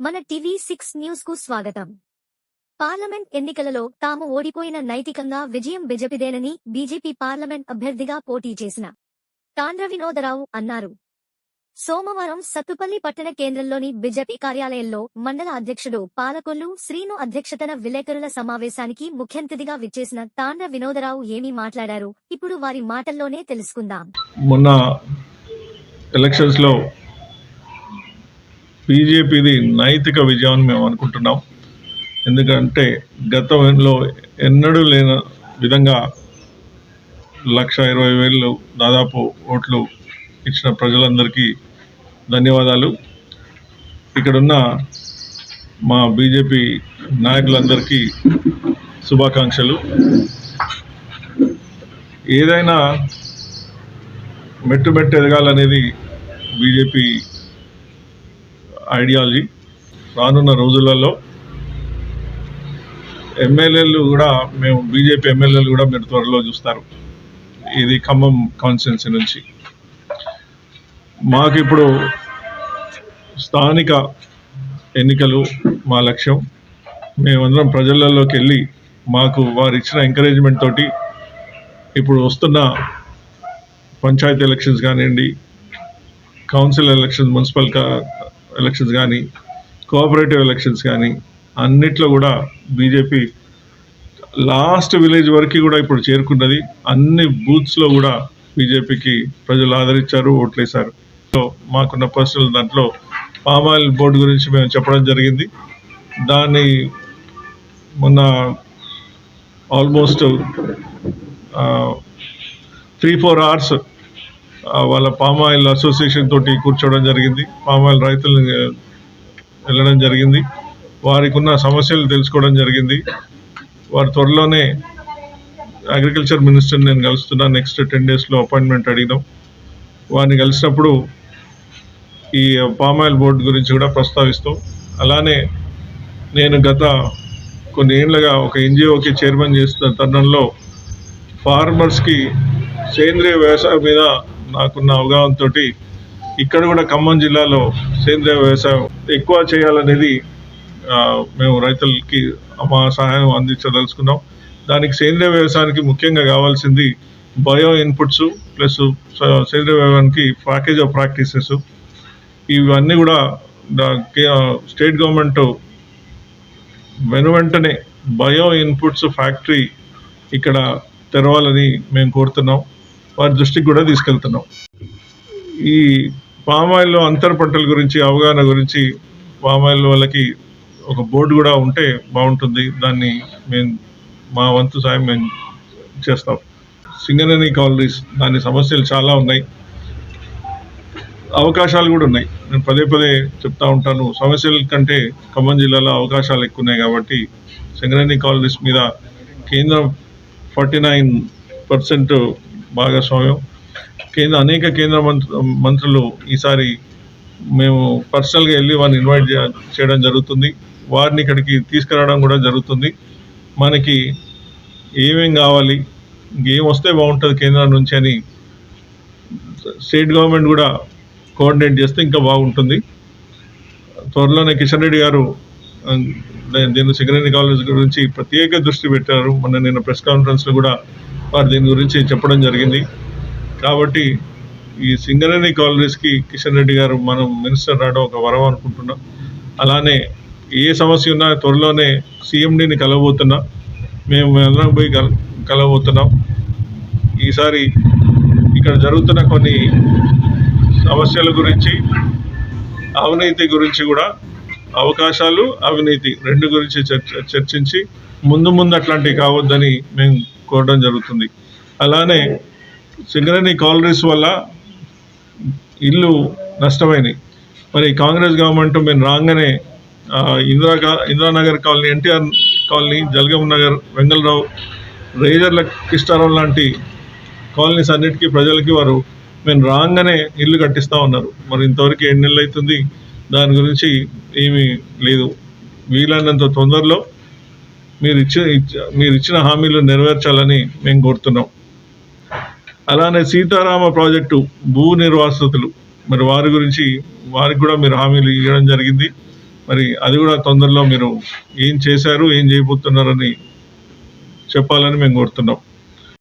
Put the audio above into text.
మన TV six న్యూస్కు స్వాగతం. పార్లమెంట్ ఎన్నికలలో తాము ఓడిపోయిన నైతికంగా విజయం బిజెపిదేనని బీజేపీ పార్లమెంట్ అభ్యర్థిగా పోటీ చేసిన తాండ్ర వినోదరావు అన్నారు. సోమవారం సత్తుపల్లి పట్టణ కేంద్రంలోని బీజేపీ కార్యాలయంలో మండల అధ్యక్షుడు పాలకొల్లు శ్రీను అధ్యక్షతన విలేకరుల సమావేశానికి ముఖ్యంతిథిగా విచ్చేసిన తాండ్ర వినోదరావు ఏమీ మాట్లాడారు ఇప్పుడు వారి మాటల్లోనే తెలుసుకుందాం. మొన్న ఎలక్షన్స్లో బీజేపీది నైతిక విజయం అని మేము అనుకుంటున్నాం. ఎందుకంటే గతంలో ఎన్నడూ లేని విధంగా లక్ష ఇరవై వేలు దాదాపు ఓట్లు ఇచ్చిన ప్రజలందరికీ ధన్యవాదాలు. ఇక్కడున్న మా బీజేపీ నాయకులందరికీ శుభాకాంక్షలు. ఏదైనా మెట్టు మెట్టు ఎదగాలనేది బీజేపీ ఐడియాలజీ రానున్న రోజులలో ఎమ్మెల్యేలు కూడా మేము బీజేపీ ఎమ్మెల్యేలు కూడా మీరు త్వరలో చూస్తారు. ఇది ఖమ్మం కాన్స్టిట్యున్సీ నుంచి. మాకు ఇప్పుడు స్థానిక ఎన్నికలు మా లక్ష్యం. మేమందరం ప్రజలలోకి వెళ్ళి మాకు వారు ఇచ్చిన ఎంకరేజ్మెంట్ తోటి ఇప్పుడు వస్తున్న పంచాయతీ ఎలక్షన్స్ కానివ్వండి కౌన్సిల్ ఎలక్షన్స్ మున్సిపల్ ఎలక్షన్స్ కానీ కోఆపరేటివ్ ఎలక్షన్స్ కానీ అన్నిట్లో కూడా బీజేపీ లాస్ట్ విలేజ్ వరకు కూడా ఇప్పుడు చేరుకున్నది. అన్ని బూత్స్లో కూడా బీజేపీకి ప్రజలు ఆదరించారు ఓట్లేశారు. సో మాకున్న పర్సనల్ దాంట్లో పామ్ ఆయిల్ బోర్డు గురించి మేము చెప్పడం జరిగింది. దాన్ని మొన్న ఆల్మోస్ట్ త్రీ ఫోర్ అవర్స్ వాళ్ళ పామ్ ఆయిల్ అసోసియేషన్ తోటి కూర్చోవడం జరిగింది. పామ్ ఆయిల్ రైతులు వెళ్ళడం జరిగింది. వారికి ఉన్న సమస్యలు తెలుసుకోవడం జరిగింది. వారు త్వరలోనే అగ్రికల్చర్ మినిస్టర్ నేను కలుస్తున్నా. నెక్స్ట్ టెన్ డేస్లో అపాయింట్మెంట్ అడిగినాం. వారిని కలిసినప్పుడు ఈ పామ్ ఆయిల్ బోర్డు గురించి కూడా ప్రస్తావిస్తాం. అలానే నేను గత కొన్ని ఏళ్ళగా ఒక ఎన్జిఓకి చైర్మన్ చేస్తున్న తరుణంలో ఫార్మర్స్కి సేంద్రియ వ్యవసాయం మీద నాకున్న అవగాహనతో ఇక్కడ కూడా ఖమ్మం జిల్లాలో సేంద్రియ వ్యవసాయం ఎక్కువ చేయాలనేది మేము రైతులకి మా సహాయం అందించదలుచుకున్నాం. దానికి సేంద్రియ వ్యవసాయానికి ముఖ్యంగా కావాల్సింది బయో ఇన్పుట్స్ ప్లస్ సేంద్రియ వ్యవసాయానికి ప్యాకేజ్ ఆఫ్ ప్రాక్టీసెస్. ఇవన్నీ కూడా స్టేట్ గవర్నమెంట్ వెను వెంటనే బయో ఇన్పుట్స్ ఫ్యాక్టరీ ఇక్కడ తెరవాలని మేము కోరుతున్నాం. వారి దృష్టికి కూడా తీసుకెళ్తున్నాం. ఈ పామాయిల్లో అంతర పంటల గురించి అవగాహన గురించి పామాయిల్ వాళ్ళకి ఒక బోర్డు కూడా ఉంటే బాగుంటుంది. దాన్ని మేము మా వంతు సాయం మేము చేస్తాం. సింగనని కాలనీస్ దాని సమస్యలు చాలా ఉన్నాయి. అవకాశాలు కూడా ఉన్నాయి. నేను పదే పదే చెప్తా ఉంటాను. సమస్యల కంటే ఖమ్మం జిల్లాలో అవకాశాలు ఎక్కువ ఉన్నాయి కాబట్టి సింగరేణి కాలనీస్ మీద కేంద్రం ఫార్టీ నైన్ పర్సెంట్ భాగస్వామ్యం. కేంద్ర అనేక కేంద్ర మంత్రు మంత్రులు ఈసారి మేము పర్సనల్గా వెళ్ళి వారిని ఇన్వైట్ చేయడం జరుగుతుంది. వారిని ఇక్కడికి తీసుకురావడం కూడా జరుగుతుంది. మనకి ఏమేం కావాలి ఏం వస్తే బాగుంటుంది కేంద్రం నుంచి అని స్టేట్ గవర్నమెంట్ కూడా కోఆర్డినేట్ చేస్తే ఇంకా బాగుంటుంది. త్వరలోనే కిషన్ రెడ్డి గారు దీని సింగరేణి కాలేజ్ గురించి ప్రత్యేక దృష్టి పెట్టారు. మొన్న నిన్న ప్రెస్ కాన్ఫరెన్స్లో కూడా వారు దీని గురించి చెప్పడం జరిగింది. కాబట్టి ఈ సింగరేణి కాలనీస్కి కిషన్ రెడ్డి గారు మనం మినిస్టర్ రావడం ఒక వరం అనుకుంటున్నాం. అలానే ఏ సమస్య ఉన్నా త్వరలోనే సీఎండీని కలవబోతున్నా. మేము అందరం పోయి కల కలవబోతున్నాం. ఈసారి ఇక్కడ జరుగుతున్న కొన్ని సమస్యల గురించి అవినీతి గురించి కూడా అవకాశాలు అవినీతి రెండు గురించి చర్చ చర్చించి ముందు ముందు అట్లాంటివి కావద్దని మేము కోరడం జరుగుతుంది. అలానే సింగరేణి కాలరీస్ వల్ల ఇల్లు నష్టమైనవి మరి కాంగ్రెస్ గవర్నమెంట్ మేము రాగానే ఇందిరా ఇందిరానగర్ కాలనీ ఎన్టీఆర్ కాలనీ జలగం నగర్ వెంగళరావు రేజర్ల కిష్టారావు లాంటి కాలనీస్ అన్నిటికీ ప్రజలకి వారు మేము రాగానే ఇల్లు కట్టిస్తా ఉన్నారు. మరి ఇంతవరకు ఎన్ని నెలలు అవుతుంది దాని గురించి ఏమీ లేదు. వీలైనంత తొందరలో మీరు ఇచ్చిన మీరు ఇచ్చిన హామీలు నెరవేర్చాలని మేము కోరుతున్నాం. అలానే సీతారామ ప్రాజెక్టు భూ నిర్వాసితులు మరి వారి గురించి వారికి కూడా మీరు హామీలు ఇవ్వడం జరిగింది. మరి అది కూడా తొందరలో మీరు ఏం చేశారు ఏం చేయబోతున్నారని చెప్పాలని మేము కోరుతున్నాం.